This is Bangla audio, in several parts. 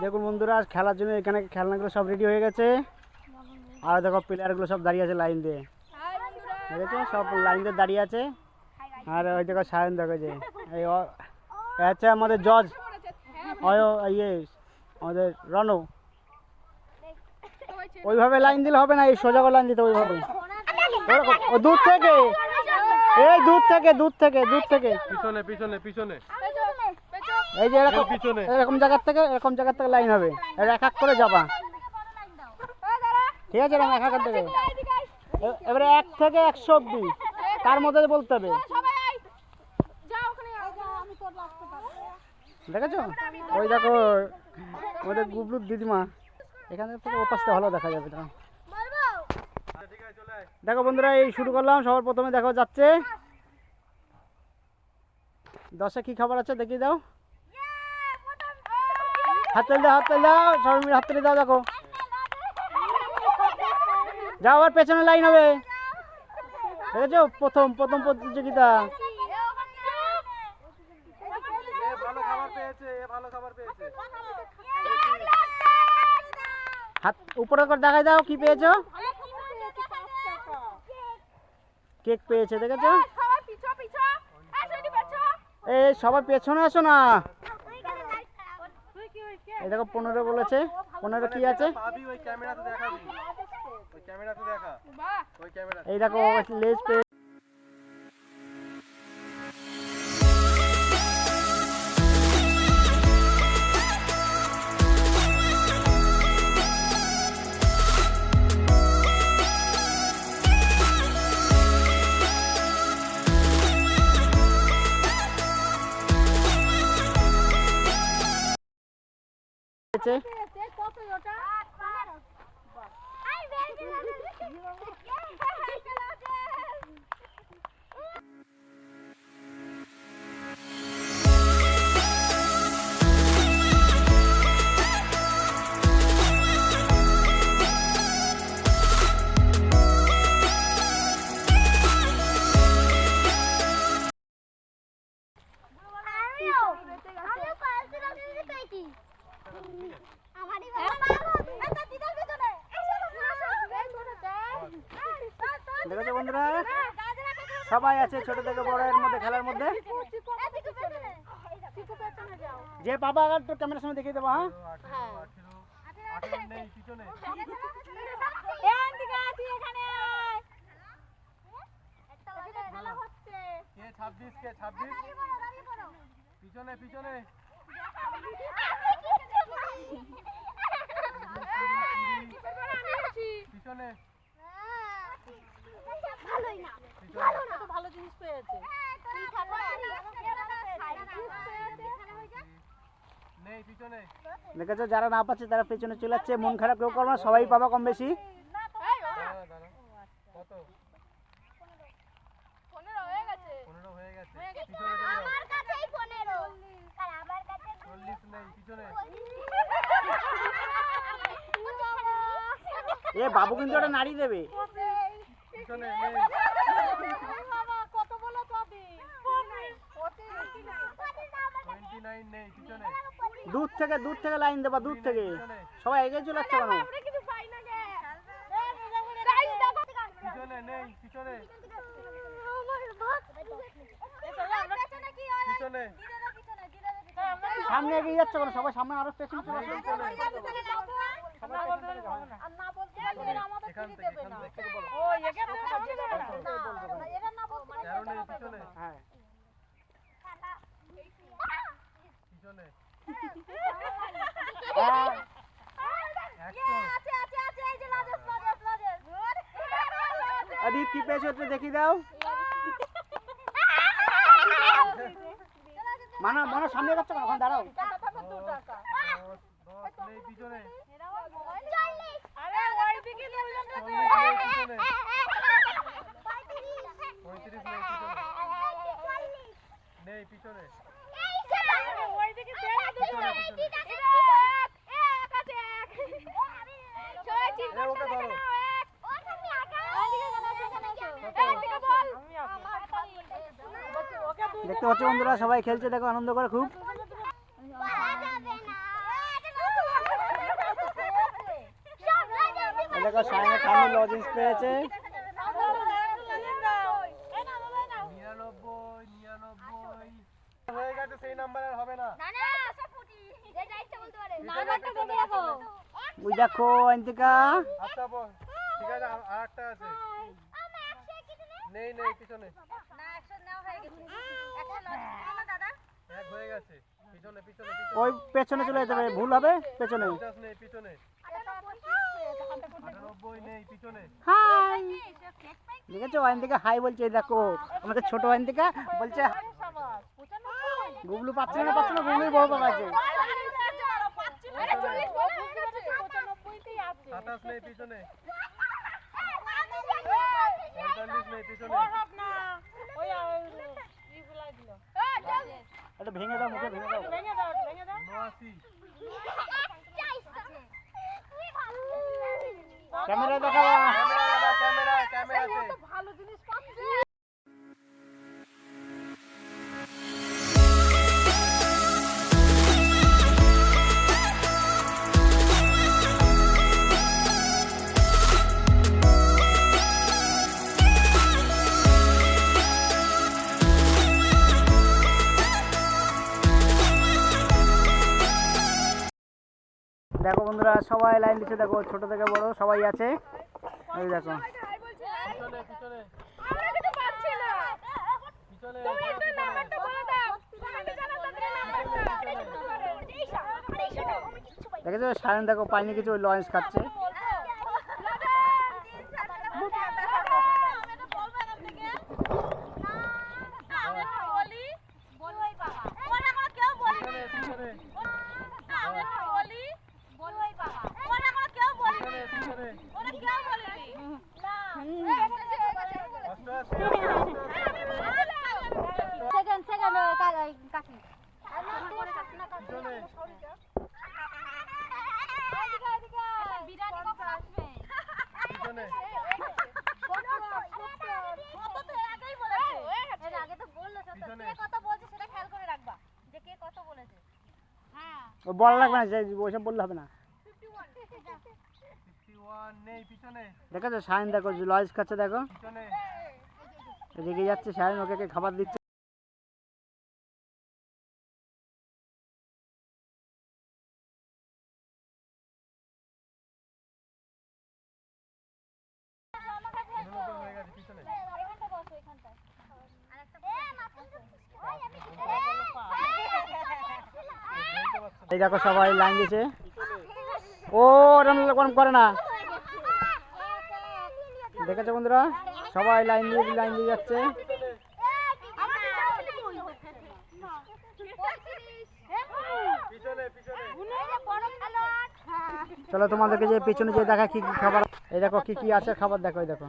দেখুন বন্ধুরা খেলার জন্য এখানে খেলনাগুলো সব রেডি হয়ে গেছে। আর দেখো প্লেয়ারগুলো সব দাঁড়িয়ে আছে লাইন দিয়ে। দেখেছ? সব লাইন দিয়ে দাঁড়িয়ে আছে। আর ওই দেখো সায়ন দেখো যে, এই এ আমাদের জজ। ইয়ে আমাদের রনু। ওইভাবে লাইন দিলে হবে না, এই সোজা লাইন দিতে ওইভাবে। ও দূর থেকে। এই দূর থেকে দূর থেকে দূর থেকে। পিছনে পিছনে পিছনে। এই যে এরকম পিছনে। এরকম জায়গার থেকে এরকম জায়গার থেকে লাইন হবে। এর এক এক করে যাবা। ঠিক আছে এরকম এক এক থেকে এবারে এক থেকে একশো অব্দি। তার মধ্যে বলতে হবে। দেখেছ? ওই দেখো ওদের গুবলুর দিদিমা। এখান থেকে ওপাশটা ভালো দেখা যাবে আয় দেখো বন্ধুরা এই শুরু করলাম। সবার প্রথমে দেখো যাচ্ছে। দশে কি খাবার আছে দেখিয়ে দাও। হাত তেল দাও হাত তেল দাও সবাই মিলে হাত তেলে দাও দেখো। যাও আবার পেছনে লাইন হবে। দেখেছ? প্রথম প্রথম প্রতিযোগিতা। হাত উপরে করে দেখাই দাও কি পেয়েছ? কেক পেয়েছে দেখেছ? এই সবাই পেছনে আসো না। দেখো পনেরো বলেছে। পনেরো কি আছে? এই দেখো লেজ পেয়ে আছে ছোট থেকে বড় এর মধ্যে খেলার মধ্যে? যে বাবা আবার তোর ক্যামেরার সামনে দেখিয়ে দেবো হ্যাঁ? আঠেরো আঠেরো নেই পিছনে কে ছাব্বিশ কে ছাব্বিশ পিছনে পিছনে পিছনে পিছনে ভালো জিনিস পেয়েছে। দেখেছ যারা না পাচ্ছে তারা পেছনে চলে যাচ্ছে মন খারাপ কেউ করো না সবাই পাবা কম বেশি। হয়ে এ বাবু কিন্তু ওটা নাড়ি দেবে। দূর থেকে দূর থেকে লাইন দেবা, দূর থেকে। সবাই এগিয়ে চলে যাচ্ছে পিছনে সামনে এগিয়ে যাচ্ছে কেন? সবাই সামনে আরও স্টেশন হ্যাঁ। আদিপ কি পেয়েছ একটু দেখিয়ে দাও। মানা মানা সামনে যাচ্ছে ওখানে দাঁড়াও। পিছনে। নেই পিছনে দেখতে পাচ্ছ বন্ধুরা সবাই খেলছে দেখো আনন্দ করে খুব। দেখো সায়নের ঠান্ডি লজেন্স পেয়েছে। হয়ে গেছে সেই নাম্বার আর হবে না। ওই দেখো অন্তিকা। আচ্ছা বল। ঠিক আছে আর একটা আছে। নেই নেই পিছনে। এক হয়ে গেছে। পিছনে পিছনে পিছনে ওই পেছনে। চলে যেতে হবে ভুল হবে? পেছনে। পিছনে। হাই দেখেছ অন্তিকা হাই বলছে দেখো আমাদের ছোট অন্তিকা বলছে গুবলু পাচ্ছে না পাচ্ছে না গুবলুই বড় পাকা আছে। সাতাশ নেই পিছনে। পঁয়তাল্লিশ নেই পিছনে এটা ভেঙে দাও। মুখে ভেঙে দাও। নয়াশি। ক্যামেরা দেখাও ক্যামেরা ক্যামেরা বন্ধুরা, সবাই লাইন দিচ্ছে, দেখো, ছোট থেকে বড় সবাই আছে। এই দেখো। দেখেছ? সায়ন দেখো, পাইনি কিছু লঞ্চ খাচ্ছে পিছনে পিছনে পিছনে পিছনে অষ্টআশি সেকেন্ড সেকেন্ড কাকি পিছনে পিছনে পিছনে ও বলা লাগবে না ওইসব বললে হবে না। দেখো তো সায়ন দেখো লঞ্চ খাচ্ছে দেখো। রেগে যাচ্ছে সায়ন ওকে খাবার দিচ্ছে উননব্বই হয়ে গেছে পিছনে বলতে পারছ না এই দেখো সবাই লাইন দিয়েছে ও ওরম করে না। দেখেছ বন্ধুরা? সবাই লাইন দিয়ে লাইন দিয়ে যাচ্ছে। চলো তোমাদেরকে যে পেছনে যে দেখা কি কি খাবার, এই দেখো কি কি আছে, খাবার দেখো, এই দেখো।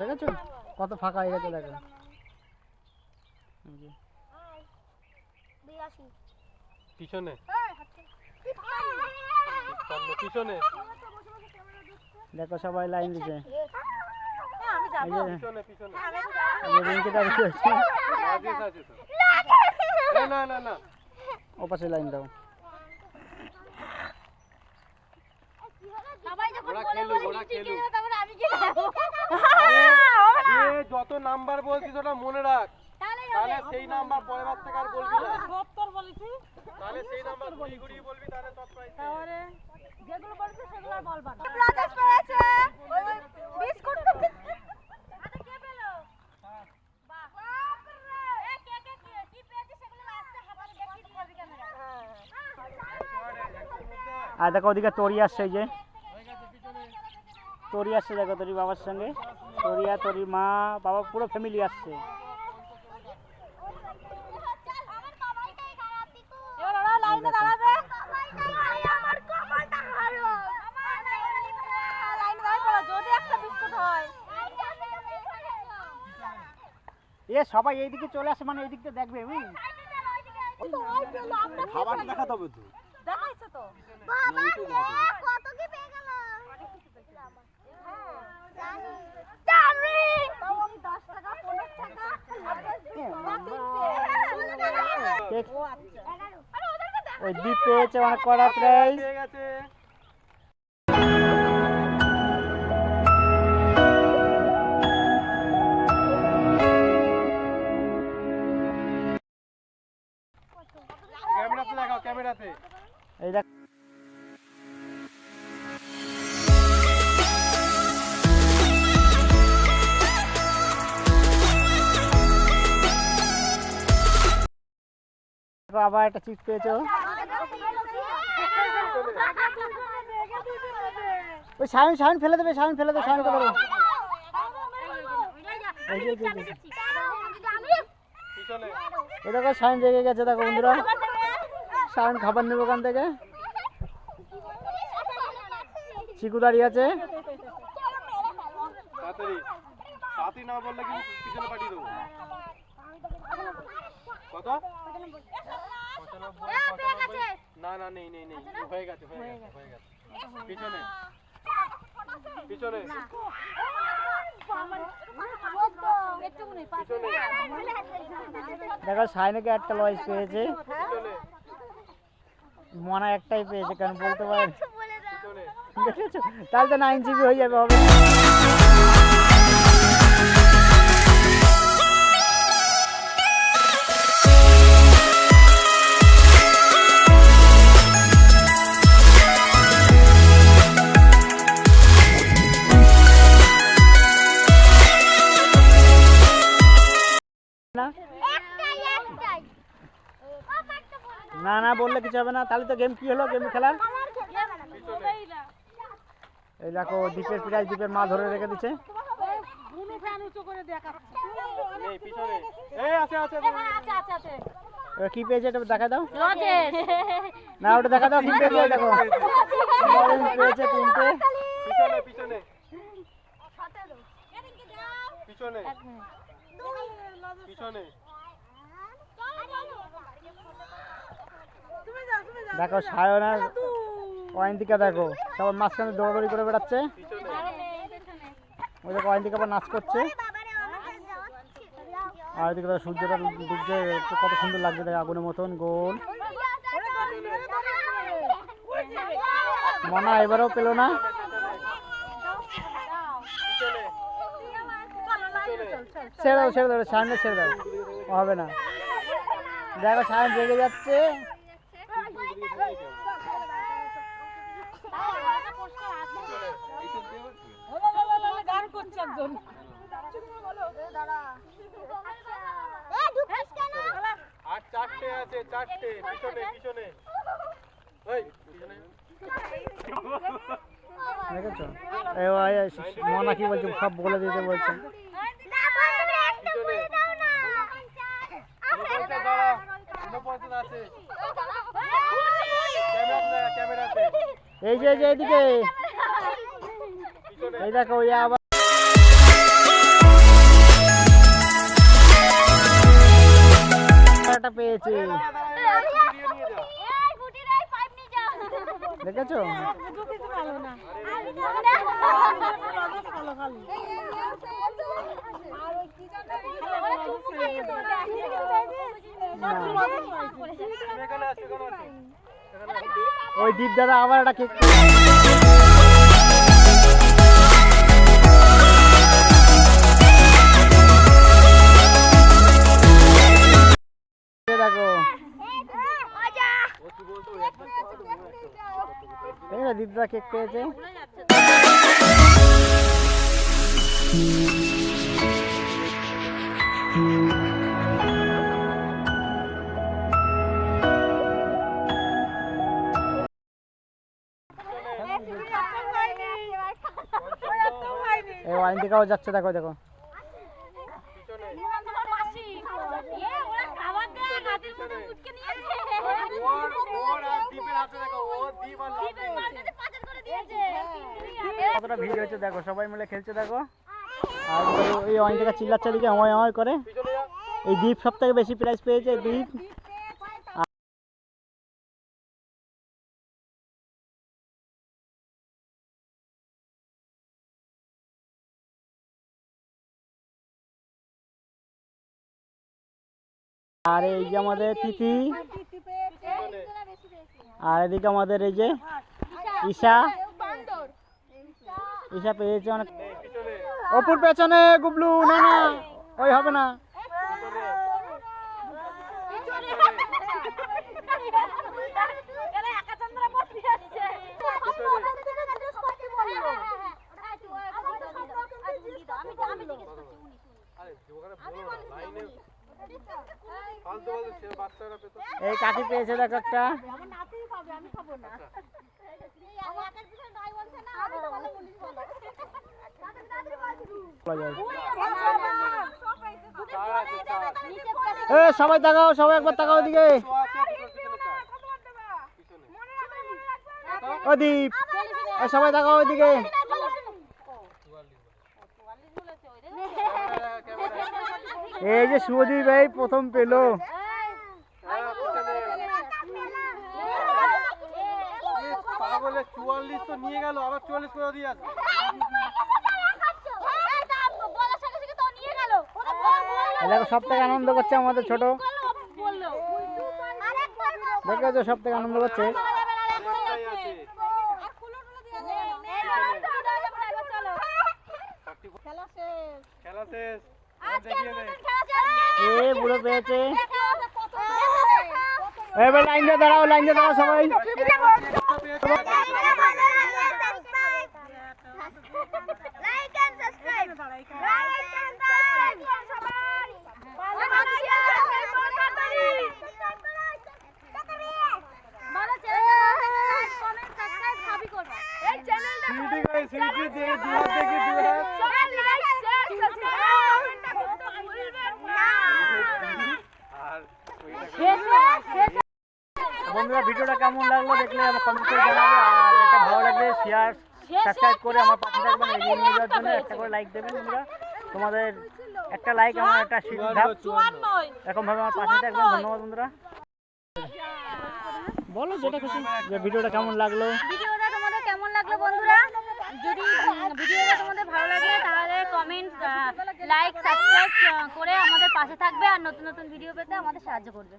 দেখেছ? কত ফাঁকা হয়ে গেছে, দেখো। পিছনে। পিছনে। দেখো সবাই লাইন দিছে। এই যে পিছনে পিছনে। এই যে রিঙ্কি দাঁড়িয়ে আছে আগে আছে তো। না না না ও লাইন দাও। যত নাম্বার বলছিস ওটা মনে রাখ। তাহলে সেই নাম্বার পরের বার থেকে আর বলবি না। সত্তর বলেছি। তাহলে সেই নাম্বার বলবি তাহলে সব তাহলে যেগুলো বলেছে সেগুলো আর বলবা না। লজেন্স পেয়েছে। বিস্কুট আচ্ছা কে পেল? বাহ। এ কে কে কি? কি পেয়েছে সেগুলো লাস্টে দিবি ক্যামেরা আর দেখো ওদিকে তরি আসছে এই যে। তরি আসছে দেখো তরি বাবার সঙ্গে। তরিয়া তরি মা বাবা পুরো ফ্যামিলি আসছে এবার ওরা লাইনে দাঁড়াবে আমার কপালটা খারাপ লাইনে দাঁড়াবে পড়ো, যদি একটা বিস্কুট হয় এ সবাই এইদিকে চলে আসে মানে এইদিকটা দেখবে বুঝলি? খাবার দেখাতে হবে তো। দেখাইছে তো। বাবা কত কি পেয়ে গেল? আমি 10 টাকা 15 টাকা কে- ও আচ্ছা। দেখ ওই দ্বীপ পেয়েছে অনেক কড়া প্রাইজ দেখো, আবার একটা চিপ পেয়েছ? ওই সাউন্ড সাউন্ড ফেলে দেবে সাউন্ড ফেলে দেবে যে। পিছনে এই দেখো সাউন্ড রেগে গেছে দেখো বন্ধুরা। সাউন্ড খাবার নেবে ওখান থেকে। চিকু দাঁড়িয়ে আছে। পঁচানব্বই, পঁচানব্বই। না না নেই নেই নেই হয়ে গেছে হয়ে গেছে হয়ে গেছে। পিছনে। পিছনে। পিছনে। দেখো সাইনকে একটা লয়েস পেয়েছে। মনা একটাই পেয়েছে কারণ বলতে পারে। দেখেছ তাহলে তো নাইন জিবি হয়ে যাবে হবে হবে না তাহলে তো গেম কি হলো? গেম খেলার? এই দেখো দ্বীপের প্রাইজ দ্বীপের মা ধরে রেখে দিচ্ছে। বুনু ফ্যান উঁচু করে দেখাচ্ছে নেই পিছনে এই আছে আছে আছে। এবার কি পেয়েছে এটা দেখা দাও। না ওটা দেখা দাও কি পেয়েছে দেখো। পেয়েছে তিনটে। পিছনে। পিছনে। পিছনে পিছনে। দেখো সায়ন আর অয়ন্তিকা দেখো সবার মাঝখানে দৌড়াদৌড়ি করে বেড়াচ্ছে। ওই দেখো অয়ন্তিকা আবার নাচ করছে। আর ওইদিকে সূর্যটা ডুবছে, কত সুন্দর লাগছে দেখো, আগুনের মতন, গোল। মনা, এবারেও পেল না। ছেড়ে দাও ছেড়ে দাও সামনে ছেড়ে দাও, হবে না। দেখো, সায়ন রেগে যাচ্ছে। একজন আর চারটে আছে চারটে পিছনে পিছনে। মনা কি বলছে সব বলে দিতে বলছে এই যে এই যে এইদিকে। এই দেখো আবার আছো এখানে আছো। ওই দীপ দাদা আবার একটা কেক দেখো দীপ কেক পেয়েছে এই ওয়াইন দিকেও যাচ্ছে দেখো দেখো পিছনে ওর ওর আর দ্বীপের হাতে দেখো ও দ্বীপ আর লাভ কতটা ভিড় হয়েছে দেখো সবাই মিলে খেলছে দেখো। আর ওই- ওই ওয়াইন থেকে চিল্লাচ্ছে দিকে হয় হয় করে। এই দ্বীপ সব থেকে বেশি প্রাইজ পেয়েছে দ্বীপ আর এই যে আমাদের তিথি আর এদিকে আমাদের এই যে ঈশা। ঈশা পেয়েছে অনেক। অপুর পেছনে গুবলু না না ওই হবে না। আমি এই কাঠি পেয়েছে দেখো একটা। সবাই তাকাও সবাই একবার তাকাও দিকে অদীপ সবাই তাকাও ওইদিকে এই যে শুভদীপ ভাই প্রথম পেল। চুয়াল্লিশ তো নিয়ে গেল আবার চুয়াল্লিশ করে দিয়ে আসবে। দেখো সব থেকে আনন্দ করছে আমাদের ছোট। সব থেকে আনন্দ করছে একটাই আছে খেলা শেষ খেলা শেষ আর দেখিয়ে দে এ বুড়ো পেয়েছে? এবার লাইন দিয়ে দাঁড়াও লাইন দিয়ে দাঁড়াও সবাই। Like and subscribe like and subscribe সবাই ভালো চ্যানেলটা কমেন্ট সাবস্ক্রাইব সবই করবা এই চ্যানেলটা সিটি করে সিটি দিয়ে দু হাত দেখি দু হাত সবাই লাইক শেয়ার সাবস্ক্রাইব করতে ভুলবেন না আর ওইটা বন্ধুরা, ভিডিওটা কেমন লাগল দেখলে আমার কমেন্ট করে জানাবে, আর এটা ভালো লাগলে শেয়ার সাবস্ক্রাইব করে আমার পাশে থাকবেন এগিয়ে নিয়ে যাওয়ার জন্য একটা করে লাইক দেবেন বন্ধুরা। তোমাদের একটা লাইক আমার একটা ধাপ এরকম ভাবে আমার পাশে থাকবেন। ধন্যবাদ বন্ধুরা। বলো যেটা খুশি। যে ভিডিওটা কেমন লাগল? ভিডিওটা তোমাদের কেমন লাগল বন্ধুরা? যদি ভিডিওটা তোমাদের ভালো লাগে, তাহলে কমেন্ট লাইক সাবস্ক্রাইব করে আমাদের পাশে থাকবে, আর নতুন নতুন ভিডিও পেতে আমাদের সাহায্য করবে।